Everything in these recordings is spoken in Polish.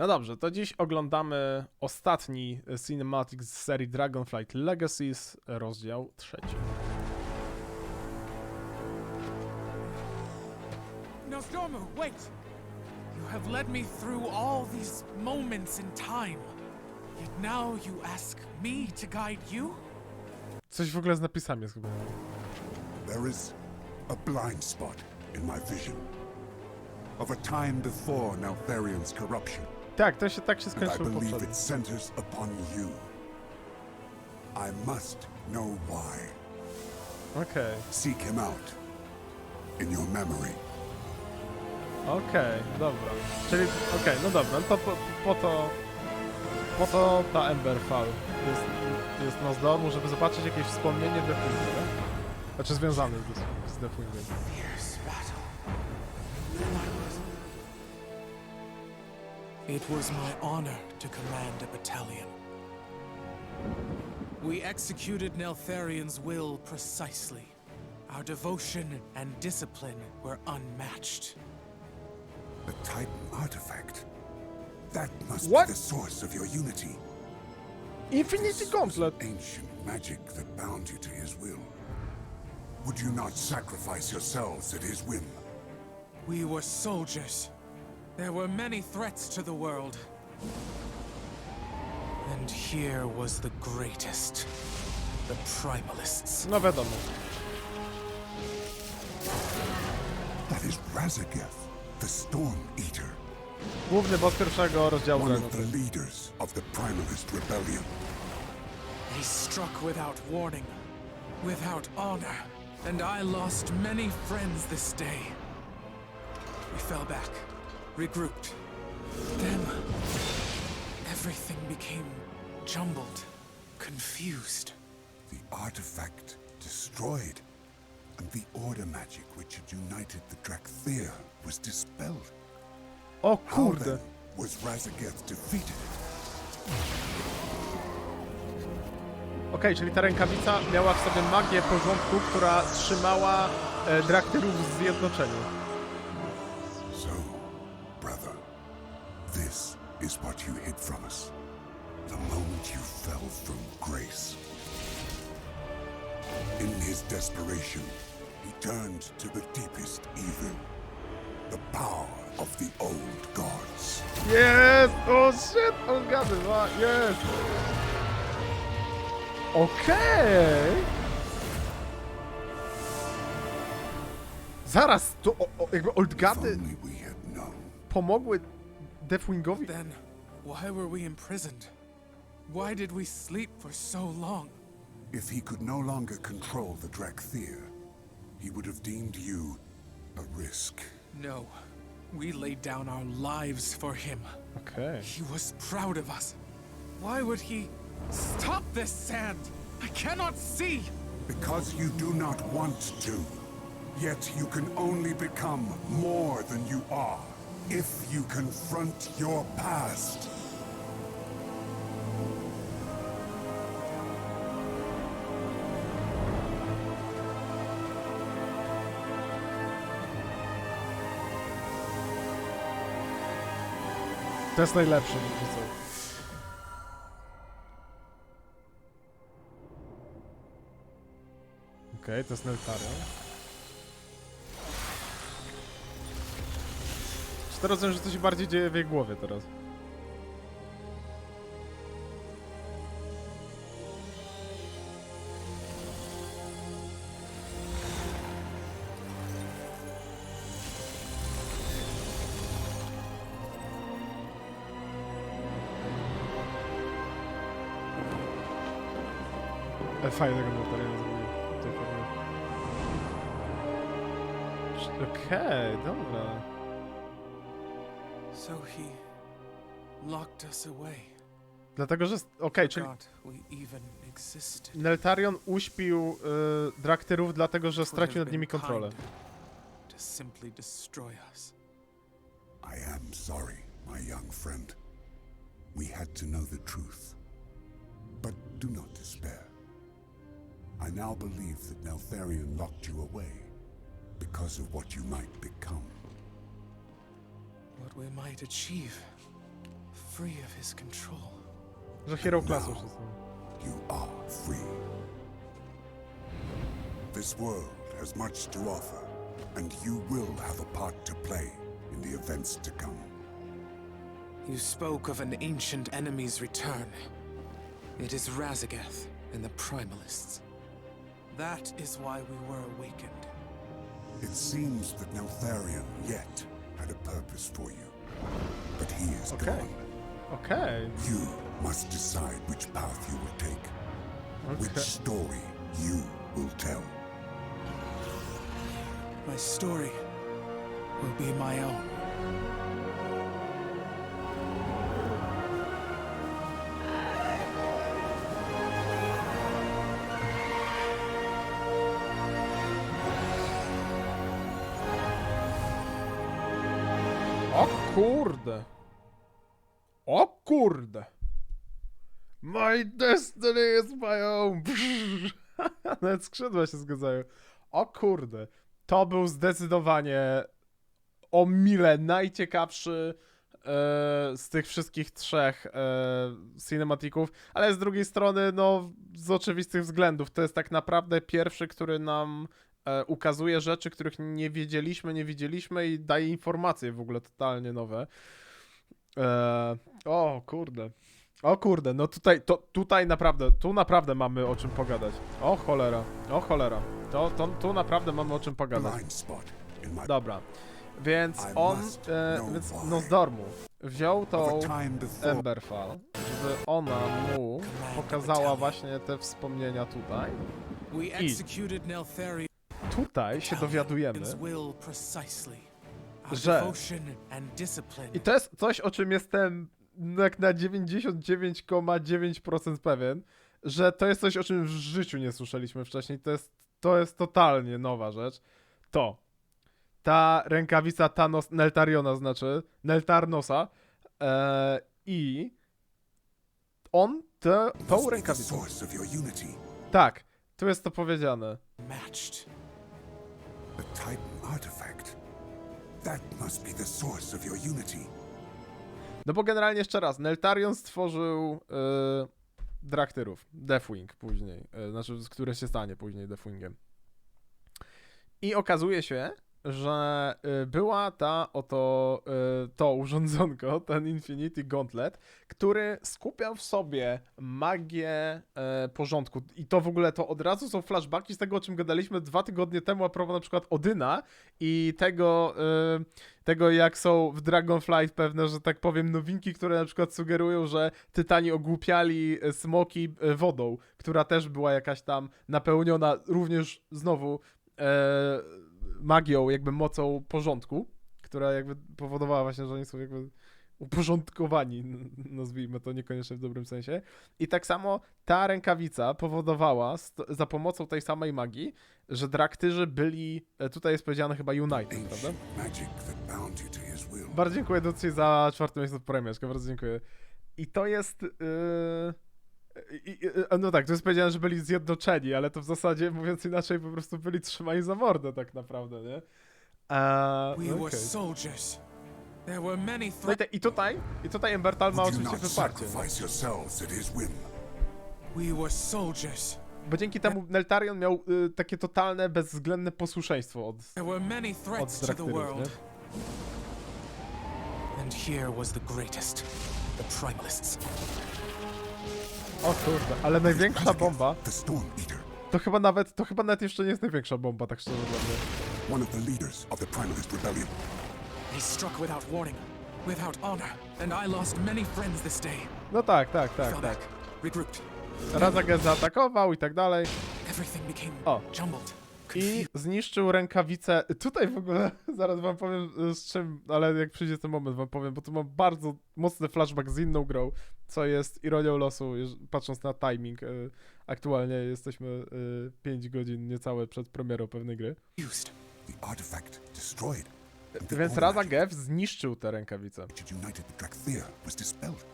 No dobrze, to dziś oglądamy ostatni cinematic z serii Dragonflight Legacies, rozdział trzeci. Nostromo, wait! You have led me through all these moments in time. Yet now you ask me to guide you? Coś w ogóle z napisami jest chyba. There is a blind spot in my vision of a time before Neltharian's corruption, Tak, to się tak się skończyło poprzednio. I must know why. Okej, Seek him out in your memory. okej, dobra. Czyli, okej, no dobra, no to po, po to... Po to ta Emberfall jest, jest Nozdormu, żeby zobaczyć jakieś wspomnienie Deathwinga, tak? Znaczy związane z, z Deathwingiem. Fierce battle. It was my honor to command a battalion. We executed Neltharian's will precisely. Our devotion and discipline were unmatched. The Titan artifact. That must What? be the source of your unity. Infinity Gauntlet! Ancient magic that bound you to his will. Would you not sacrifice yourselves at his whim? We were soldiers. There were many threats to the world. And here was the greatest. The Primalists. No wiadomo. That is Razageth, the Storm Eater, Główny boss pierwszego rozdziału one of the leaders of the Primalist Rebellion. They struck without warning, without honor, and I lost many friends this day. We fell back, regrouped. Then, everything became jumbled, confused. The artifact destroyed, and the Order magic which had united the Drakthir was dispelled. O How kurde! then was Razageth defeated? Okej, czyli ta rękawica miała w sobie magię porządku, która trzymała e, Draktyrów w zjednoczeniu. Is what you hid from us. The moment you fell from grace. In his desperation, he turned to the deepest evil. The power of the old gods. Jest! O oh, shit! Oh, On gadywa! Jest! Okej! Zaraz, to o, o, jakby Oldgady only we had known. pomogły Deathwingowi? Then, why were we imprisoned? Why did we sleep for so long? If he could no longer control the Drakthir, he would have deemed you a risk. No, we laid down our lives for him. Okay. He was proud of us. Why would he stop this sand? I cannot see. Because you do not want to. Yet you can only become more than you are if you confront your past. To jest najlepsze, co. Okej, to jest Neltarion. To rozumiem, że coś bardziej dzieje w jej głowie teraz? Ale fajnie tego Neltariona zrobił. Okej, dobra. So he locked us away. Dlatego, że... Okej, czyli Forgot we even existed. Neltarion uśpił y, Draktyrów dlatego, że stracił nad nimi kontrolę. To simply destroy us. I am sorry, my young friend. We had to know the truth. But do not despair. I now believe that Neltharion locked you away because of what you might become. What we might achieve. free of his control. Że hero classu już jest. You are free. This world has much to offer, and you will have a part to play in the events to come. You spoke of an ancient enemy's return. It is Razageth and the Primalists. That is why we were awakened. It seems that Neltharion yet is Okay. gone. Okej, You must decide which path you will take, which story you will tell. My story will be my own. My destiny is my own. Nawet skrzydła się zgadzają. O kurde. To był zdecydowanie o mile najciekawszy e, z tych wszystkich trzech e, cinematików, ale z drugiej strony, no, z oczywistych względów, to jest tak naprawdę pierwszy, który nam e, ukazuje rzeczy, których nie wiedzieliśmy, nie widzieliśmy i daje informacje w ogóle totalnie nowe. O kurde. O kurde, no tutaj, to, tutaj naprawdę, tu naprawdę mamy o czym pogadać. O cholera, o cholera. To, to, tu naprawdę mamy o czym pogadać. Dobra. Więc I on, e, więc why. Nozdormu wziął tą Emberfall, żeby ona mu pokazała właśnie te wspomnienia tutaj. Neltharion. Tutaj się dowiadujemy, że- i to jest coś, o czym jestem jak na 99,9% pewien, że to jest coś, o czym w życiu nie słyszeliśmy wcześniej. To jest, to jest totalnie nowa rzecz. To. Ta rękawica Thanos, Neltariona znaczy, Neltarnosa e, i on tę, tą unity. tak, tu jest to powiedziane. matched. The Titan artifact. That must be the source of your unity. No bo generalnie jeszcze raz, Neltarion stworzył y, Draktyrów, Deathwing później, y, znaczy, które się stanie później Deathwingiem. I okazuje się, że y, była ta oto y, to urządzonko, ten Infinity Gauntlet, który skupiał w sobie magię e, porządku. I to w ogóle to od razu są flashbacki z tego, o czym gadaliśmy dwa tygodnie temu a propos na przykład Odyna i tego, y, tego jak są w Dragonflight pewne, że tak powiem, nowinki, które na przykład sugerują, że Tytani ogłupiali smoki e, wodą, która też była jakaś tam napełniona również znowu e, magią, jakby mocą porządku, która jakby powodowała właśnie, że oni są jakby uporządkowani, nazwijmy to niekoniecznie w dobrym sensie. I tak samo ta rękawica powodowała za pomocą tej samej magii, że draktyrzy byli, e, tutaj jest powiedziane chyba United, prawda? Bardzo dziękuję Ducy za czwarte miejsce w premierze, bardzo dziękuję. I to jest... Yy... I, i, y, no tak, to jest powiedziane, że byli zjednoczeni, ale to w zasadzie, mówiąc inaczej, po prostu byli trzymani za mordę tak naprawdę, nie? A, were many No i, te, i tutaj, i tutaj Embertal ma oczywiście wyparcie, bo dzięki temu Neltarion miał y, takie totalne, bezwzględne posłuszeństwo od, od draktyrów, nie? And here was the greatest. The Primalists. O kurde, ale największa bomba, to chyba nawet, to chyba nawet jeszcze nie jest największa bomba, tak szczerze dla mnie. one of the leaders of the Primalist Rebellion. He struck without warning, without honor, and I lost many friends this day. No tak, tak, tak, tak. regrouped. Razagez zaatakował i tak dalej. Everything became O. jumbled, I zniszczył rękawicę. Tutaj w ogóle zaraz wam powiem z czym, ale jak przyjdzie ten moment wam powiem, bo tu mam bardzo mocny flashback z inną grą, co jest ironią losu, patrząc na timing. y, Aktualnie jesteśmy 5 godzin niecałe przed premierą pewnej gry. Więc Raza Gev zniszczył was dispelled.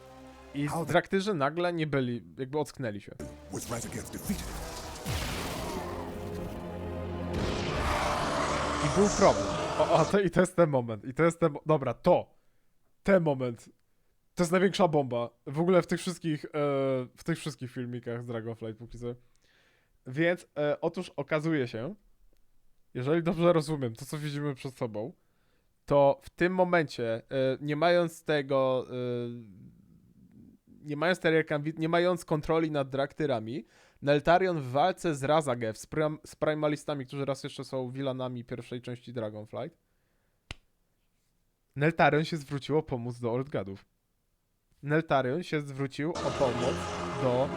I draktyrzy nagle nie byli, jakby ocknęli się. I był problem. O, o to, i to jest ten moment. I to jest ten. Dobra, to. Ten moment. To jest największa bomba. W ogóle w tych wszystkich, e, w tych wszystkich filmikach z Dragonflight póki co. Więc e, otóż okazuje się, jeżeli dobrze rozumiem to, co widzimy przed sobą, to w tym momencie, e, nie mając tego, e, nie mając Teriakan, nie mając kontroli nad Draktyrami, Neltarion w walce z Razagev, z, prim, z Primalistami, którzy raz jeszcze są vilanami pierwszej części Dragonflight, Neltarion się zwrócił o pomoc do Old Godów. Neltarion się zwrócił o pomoc do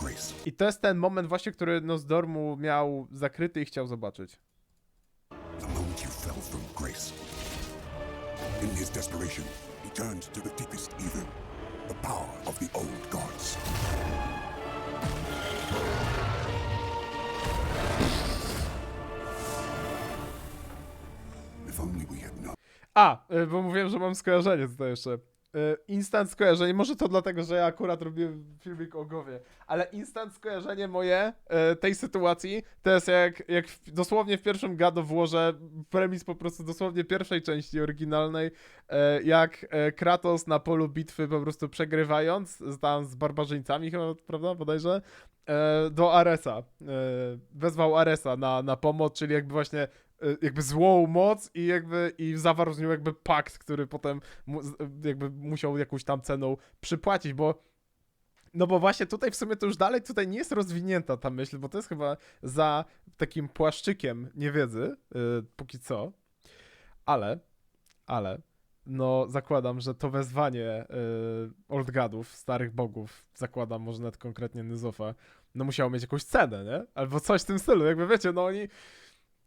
grace. I to jest ten moment właśnie, który Nozdormu miał zakryty i chciał zobaczyć. The moment you fell from grace. In his desperation, he turned to the deepest evil, the power of the old gods. A, y, bo mówiłem, że mam skojarzenie tutaj jeszcze. Y, Instant skojarzenie, może to dlatego, że ja akurat robiłem filmik o ale instant skojarzenie moje y, tej sytuacji to jest jak, jak w, dosłownie w pierwszym of Warze, premis po prostu dosłownie pierwszej części oryginalnej, jak Kratos na polu bitwy po prostu przegrywając, z- tam z barbarzyńcami chyba, prawda, bodajże, do Aresa. Wezwał Aresa na, na pomoc, czyli jakby właśnie jakby złą moc i jakby i zawarł z nią jakby pakt, który potem mu, jakby musiał jakąś tam ceną przypłacić, bo no bo właśnie tutaj w sumie to już dalej tutaj nie jest rozwinięta ta myśl, bo to jest chyba za takim płaszczykiem niewiedzy, e, póki co, ale, ale, no zakładam, że to wezwanie y, Old Godów, starych bogów, zakładam może nawet konkretnie Nyzofa, no musiało mieć jakąś cenę, nie? Albo coś w tym stylu, jakby wiecie, no oni,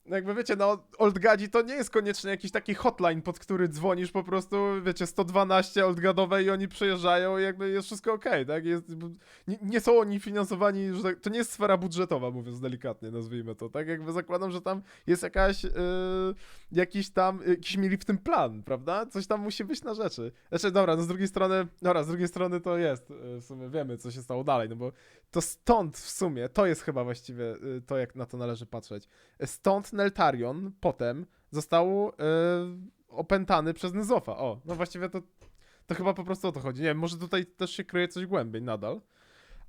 jakby wiecie, no Old Gadzi to nie jest koniecznie jakiś taki hotline, pod który dzwonisz po prostu, wiecie, 112 Old Gadowe i oni przyjeżdżają i jakby jest wszystko okej, tak? Jest, nie, nie są oni finansowani, że tak, to nie jest sfera budżetowa, mówiąc delikatnie, nazwijmy to, tak? Jakby zakładam, że tam jest jakaś, yy, jakiś tam, jakiś mieli w tym plan, prawda? Coś tam musi być na rzeczy. Znaczy, dobra, no z drugiej strony, dobra, z drugiej strony to jest, yy, w sumie wiemy, co się stało dalej, no bo to stąd w sumie, to jest chyba właściwie yy, to, jak na to należy patrzeć. Stąd Neltarion potem został yy, opętany przez Nyzofa. O, no właściwie to, to chyba po prostu o to chodzi. Nie wiem, może tutaj też się kryje coś głębiej nadal.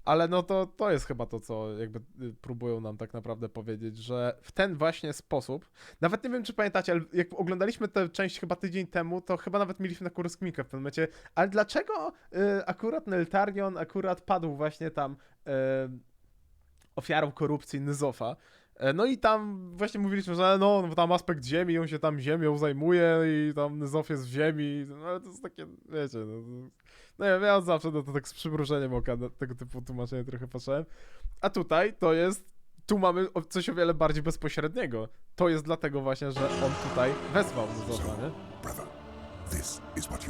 Ale no to, to jest chyba to, co jakby y, próbują nam tak naprawdę powiedzieć, że w ten właśnie sposób, nawet nie wiem, czy pamiętacie, ale jak oglądaliśmy tę część chyba tydzień temu, to chyba nawet mieliśmy taką rozkminkę w tym momencie, ale dlaczego y, akurat Neltarion akurat padł właśnie tam y, ofiarą korupcji Nyzofa? E, No i tam właśnie mówiliśmy, że no, no tam aspekt ziemi, on się tam ziemią zajmuje i tam Nyzof jest w ziemi, no ale to jest takie, wiecie, no, no ja, ja zawsze no, to tak z przymrużeniem oka na tego typu tłumaczenie trochę patrzyłem. A tutaj to jest, tu mamy coś o wiele bardziej bezpośredniego. To jest dlatego właśnie, że on tutaj wezwał nie?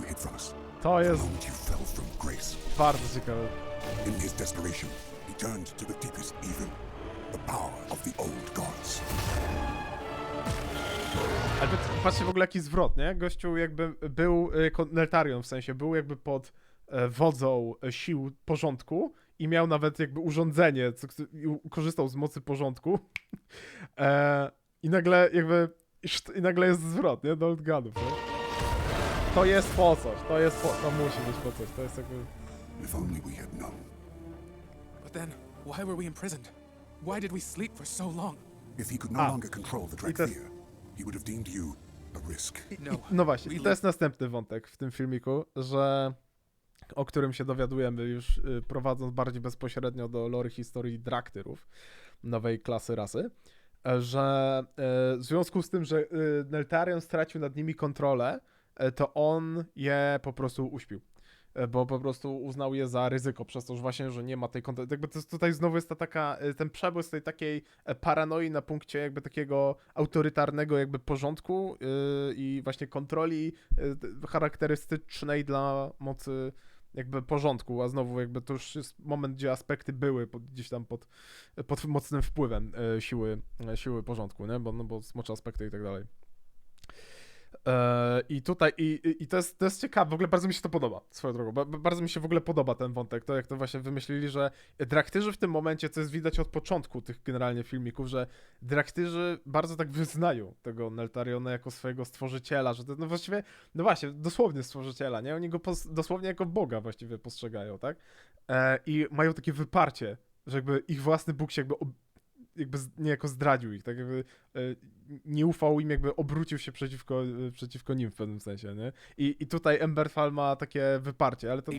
Hid from us. To jest bardzo ciekawe. In his desperation, he turned to the deepest evil, the power of the old gods. Ale to- patrzcie w ogóle jaki zwrot, nie? Gościu jakby był y, jako Neltarion, w sensie był jakby pod e, wodzą e, sił porządku i miał nawet jakby urządzenie, co, co, i u- korzystał z mocy porządku. E, I nagle jakby szt- i nagle jest zwrot, nie? Do Old Godów, nie? To jest po coś, to jest po, to musi być po coś, to jest jakby... If only we had known. But then, why were we imprisoned? Why did we sleep for so long? If he could no Ah. longer control the I to- Drakthir, he would have deemed you a risk. No. I, no właśnie, i to jest następny wątek w tym filmiku, że o którym się dowiadujemy już y, prowadząc bardziej bezpośrednio do lore historii Draktyrów, nowej klasy rasy, e, że e, w związku z tym, że y, Neltarion stracił nad nimi kontrolę, e, to on je po prostu uśpił. E, Bo po prostu uznał je za ryzyko, przez to, że właśnie, że nie ma tej kontroli. Jakby to jest, tutaj znowu jest ta taka, e, ten przebłysk tej takiej e, paranoi na punkcie jakby takiego autorytarnego jakby porządku i właśnie kontroli charakterystycznej dla mocy jakby porządku, a znowu jakby to już jest moment, gdzie aspekty były pod, gdzieś tam pod, pod mocnym wpływem siły, siły porządku, nie? Bo, no bo smocze aspekty i tak dalej. E, I tutaj, i, i- to, jest, to jest ciekawe, w ogóle bardzo mi się to podoba, swoją drogą, ba, ba- bardzo mi się w ogóle podoba ten wątek, to jak to właśnie wymyślili, że draktyrzy w tym momencie, co jest widać od początku tych generalnie filmików, że draktyrzy bardzo tak wyznają tego Neltariona jako swojego stworzyciela, że to, no właściwie, no właśnie, dosłownie stworzyciela, nie? Oni go dosłownie jako Boga właściwie postrzegają, tak? E, I mają takie wyparcie, że jakby ich własny Bóg się jakby, jakby niejako zdradził ich, tak jakby e, nie ufał im, jakby obrócił się przeciwko, e, przeciwko nim w pewnym sensie, nie? I, i tutaj Emberfall ma takie wyparcie, ale to...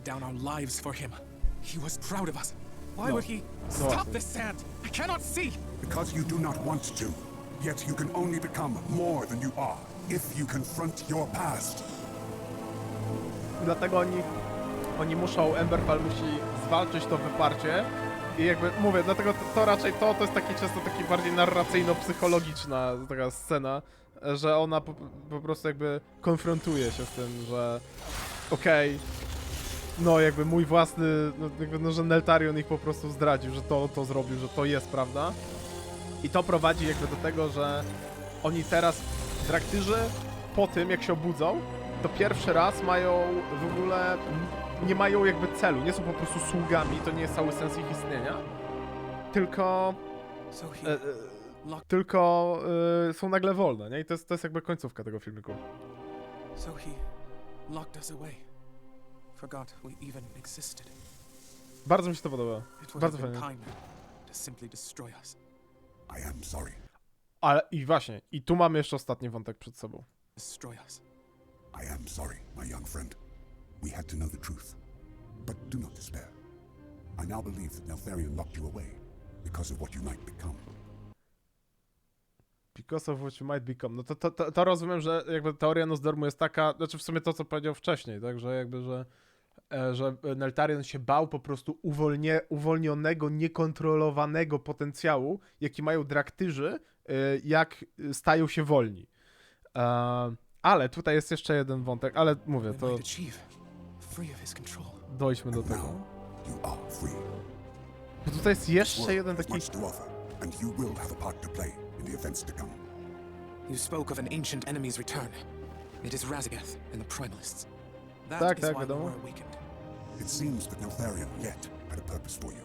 He was proud of us. Why No. would he stop this sand? I cannot see. Because you do not want to. Yet you can only become more than you are if you confront your past. Dlatego oni, oni muszą, Emberfall musi zwalczyć to wyparcie i jakby, mówię, dlatego to, to raczej to, to jest taki często taki bardziej narracyjno-psychologiczna taka scena, że ona po, po prostu jakby konfrontuje się z tym, że okej, no jakby mój własny, no, jakby, no że Neltarion ich po prostu zdradził, że to, to zrobił, że to jest prawda. I to prowadzi jakby do tego, że oni teraz, traktyrzy, po tym jak się obudzą, to pierwszy raz mają w ogóle, nie mają jakby celu, nie są po prostu sługami, to nie jest cały sens ich istnienia, tylko, So he e, e, tylko e, są nagle wolne, nie? I to jest, to jest jakby końcówka tego filmiku. So he locked us away. Forgot we even existed. Bardzo mi się to podoba. Bardzo fajnie. I am sorry. Ale i właśnie, i tu mamy jeszcze ostatni wątek przed sobą. Destroy us. I am sorry, my young friend. We had to know the truth. But do not despair. I now believe that Neltharion locked you away because of what you might become. Because of what you might become. No to, to, to, to rozumiem, że jakby teoria Nosdormu jest taka, znaczy w sumie to, co powiedział wcześniej, tak, że jakby, że, e, że Neltarion się bał po prostu uwolnie, uwolnionego, niekontrolowanego potencjału, jaki mają draktyrzy, e, jak stają się wolni. E, ale tutaj jest jeszcze jeden wątek, ale mówię, to dojdźmy do And tego. now you are free. Bo tutaj jest jeszcze World jeden taki... much to offer, and you will have a part to play in the events to come. You spoke of an ancient enemy's return. It is Razageth and the Primalists. That Tak, is tak, why we were awakened. It seems that Neltharion yet had a purpose for you,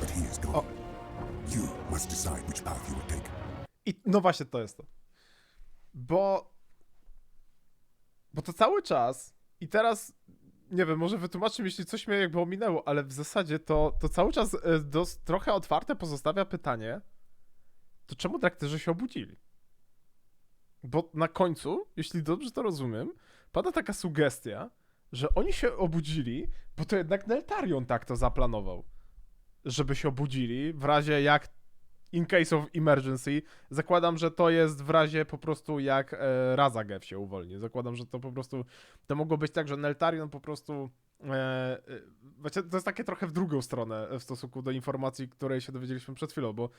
but he is gone. Oh. You must decide which path you will take. I no właśnie to jest to. Bo. Bo to cały czas. I teraz. Nie wiem, może wytłumaczę, jeśli coś mnie jakby ominęło, ale w zasadzie to, to cały czas e, dos, trochę otwarte pozostawia pytanie, to czemu traktyrzy się obudzili? Bo na końcu, jeśli dobrze to rozumiem, pada taka sugestia, że oni się obudzili, bo to jednak Neltarion tak to zaplanował. Żeby się obudzili, w razie jak in case of emergency. Zakładam, że to jest w razie po prostu jak e, się uwolni. Zakładam, że to po prostu to mogło być tak, że Neltarion po prostu e, e, właśnie to jest takie trochę w drugą stronę w stosunku do informacji, której się dowiedzieliśmy przed chwilą, bo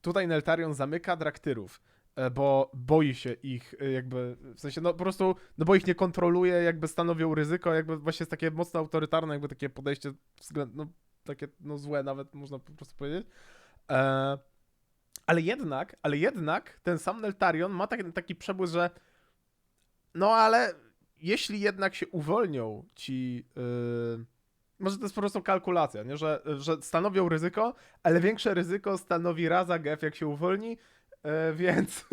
tutaj Neltarion zamyka draktyrów, e, bo boi się ich e, jakby, w sensie no po prostu, no bo ich nie kontroluje, jakby stanowią ryzyko, jakby właśnie jest takie mocno autorytarne, jakby takie podejście względ, no takie no złe nawet można po prostu powiedzieć. E, ale jednak, ale jednak ten sam Neltarion ma taki, taki przebłysk, że no ale jeśli jednak się uwolnią ci. Yy, może to jest po prostu kalkulacja, nie? Że, że stanowią ryzyko, ale większe ryzyko stanowi Razagev, jak się uwolni. Yy, Więc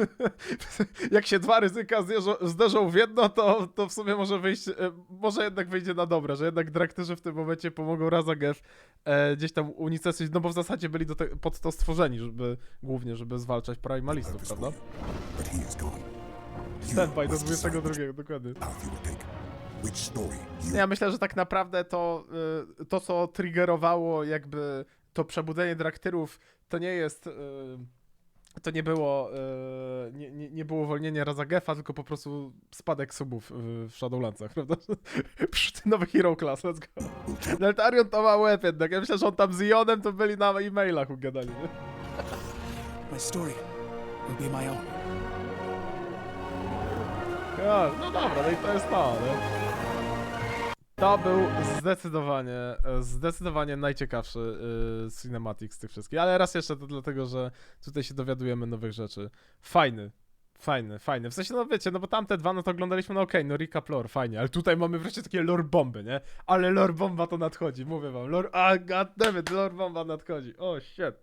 jak się dwa ryzyka zderzą, zderzą w jedno, to, to w sumie może wyjść, yy, może jednak wyjdzie na dobre, że jednak draktyrzy w tym momencie pomogą Razagev e, gdzieś tam unicestwić, no bo w zasadzie byli do te, pod to stworzeni, żeby głównie, żeby zwalczać primalistów, Purpose prawda? gone. You Standby do must decide 22, which dokładnie. Ja myślę, że tak naprawdę to, y, to co triggerowało jakby to przebudzenie draktyrów, to nie jest... y, To nie było, y, nie, nie, nie było uwolnienie Razagefa, tylko po prostu spadek subów w Shadowlandsach, prawda? Psz, Nowy Hero Class, let's go. Neltarion to ma łeb jednak. Ja myślę, że on tam z Ionem to byli na e-mailach ugadali, nie? My story will be my own. Ja, no dobra, no i to jest to, nie? To był zdecydowanie, zdecydowanie najciekawszy y, cinematic z tych wszystkich. Ale raz jeszcze to dlatego, że tutaj się dowiadujemy nowych rzeczy. Fajny, Fajne, fajne. W sensie, no wiecie, no bo tamte dwa, no to oglądaliśmy, no okej, no recap lore, fajnie, ale tutaj mamy wreszcie takie lore bomby, nie? Ale lore bomba to nadchodzi, mówię wam, lore, a goddammit, lore bomba nadchodzi, o shit.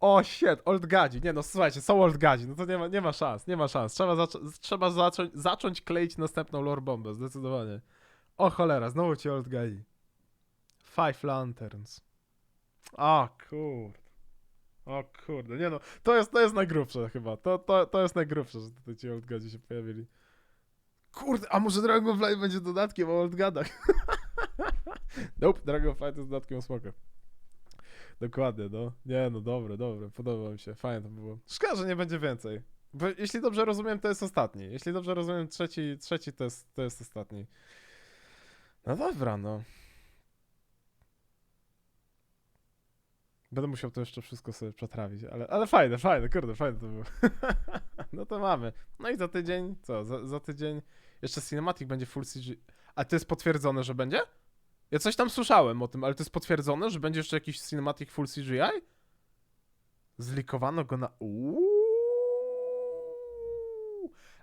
O shit, old gadzi, nie no słuchajcie, są old gadzi, no to nie ma, nie ma szans, nie ma szans, trzeba, zac- trzeba zacząć, zacząć kleić następną lore bombę, zdecydowanie. O cholera, znowu ci old gadzi. Five Lanterns. O kurde. O kurde, nie no, to jest, to jest najgrubsze chyba, to, to, to jest najgrubsze, że tutaj ci old gadzi się pojawili. Kurde, a może Dragonfly będzie dodatkiem o old gadach? nope, Dragonfly to jest dodatkiem o smokach. Dokładnie, no. Nie, no dobre, dobre, podoba mi się, fajnie to było. Szkoda, że nie będzie więcej. Bo jeśli dobrze rozumiem, to jest ostatni. Jeśli dobrze rozumiem, trzeci, trzeci to jest, to jest ostatni. No dobra, no. Będę musiał to jeszcze wszystko sobie przetrawić, ale, ale fajne, fajne, kurde, fajne to było. no to mamy. No i za tydzień, co, za, za tydzień jeszcze Cinematic będzie full CG. A to jest potwierdzone, że będzie? Ja coś tam słyszałem o tym, ale to jest potwierdzone, że będzie jeszcze jakiś Cinematic full CGI? Zlikowano go na... Uuu.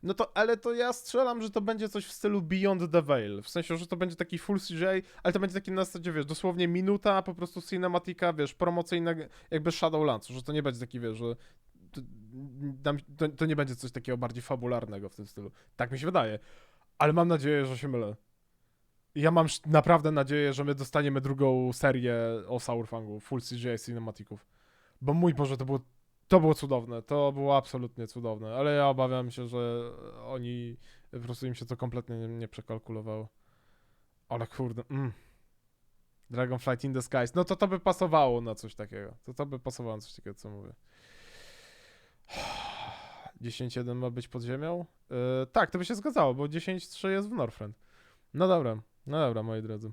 No to, ale to ja strzelam, że to będzie coś w stylu Beyond the Veil. W sensie, że to będzie taki full CGI, ale to będzie taki na zasadzie, wiesz, dosłownie minuta po prostu cinematika, wiesz, promocyjna, jakby Shadowlands, że to nie będzie taki, wiesz, że to, to, nie będzie coś takiego bardziej fabularnego w tym stylu. Tak mi się wydaje. Ale mam nadzieję, że się mylę. Ja mam naprawdę nadzieję, że my dostaniemy drugą serię o Saurfangu, full CGI cinematików. Bo mój Boże, to było, to było cudowne, to było absolutnie cudowne, ale ja obawiam się, że oni, po prostu im się to kompletnie nie, nie przekalkulowało. Ale kurde, mm. Dragonflight in the Skies, no to to by pasowało na coś takiego. To to by pasowało na coś takiego, co mówię. 10.1 ma być pod ziemią? Yy, tak, to by się zgadzało, bo 10.3 jest w Northrend. No dobra, no dobra, moi drodzy.